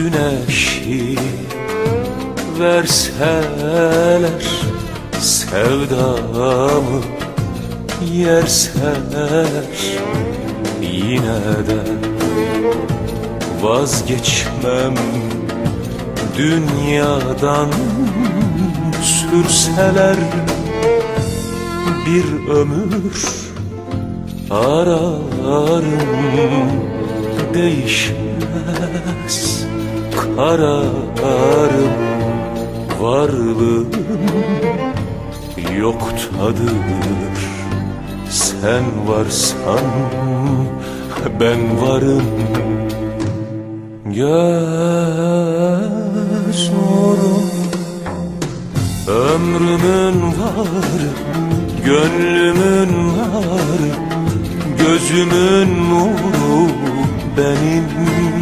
Güneşi verseler Sevdamı yerseler Yine de vazgeçmem Dünyadan sürseler Bir ömür ararım Değişmez kararım Varlığım yoktadır. Sen varsan ben varım. Göz nuru Ömrümün var Gönlümün var Gözümün nuru benim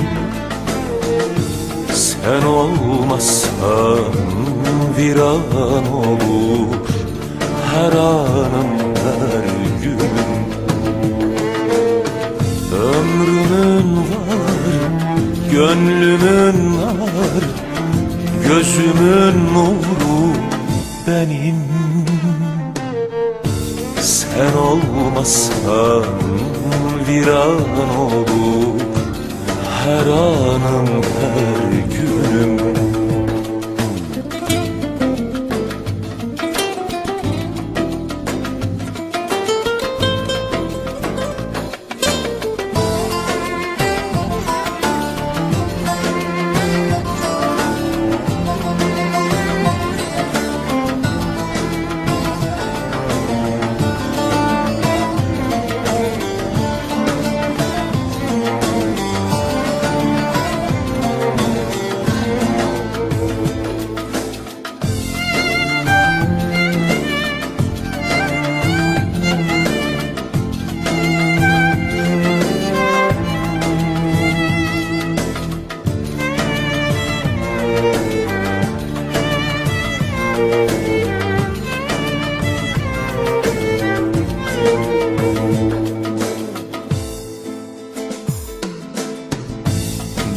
Sen olmazsan viran olur Her anım her günüm Ömrümün var Gönlümün var Gözümün nuru benim. Sen olmazsan viran olur Her anım her günüm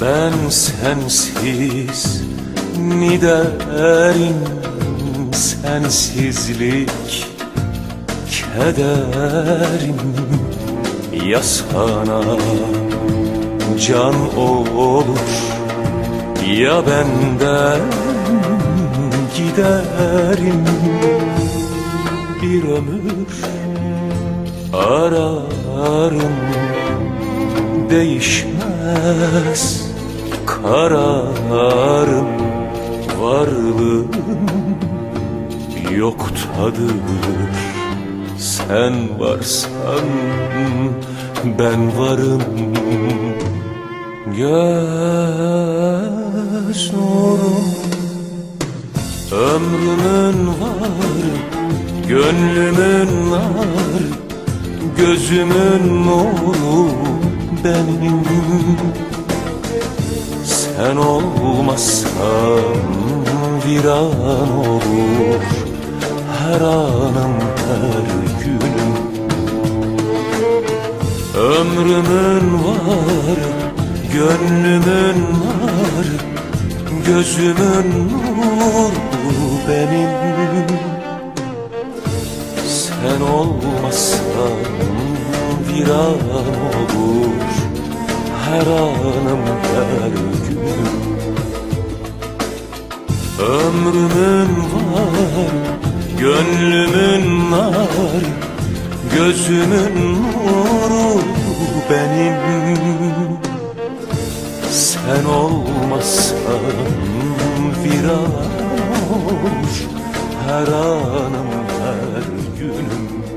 Ben sensiz mi derim sensizlik kederim ya sana can olur ya benden giderim. Bir ömür ararım değişmez kararım varlığım yoktadır sen varsan ben varım. Göz nurum ömrümün var gönlümün var gözümün nuru benim Sen olmazsan viran olur. Her anım her günüm. Ömrümün var, gönlümün var. Gözümün nuru benim. Sen olmazsan viran Her anım her günüm Ömrümün var, gönlümün var Gözümün nuru benim. Sen olmazsan viran olur Her anım her günüm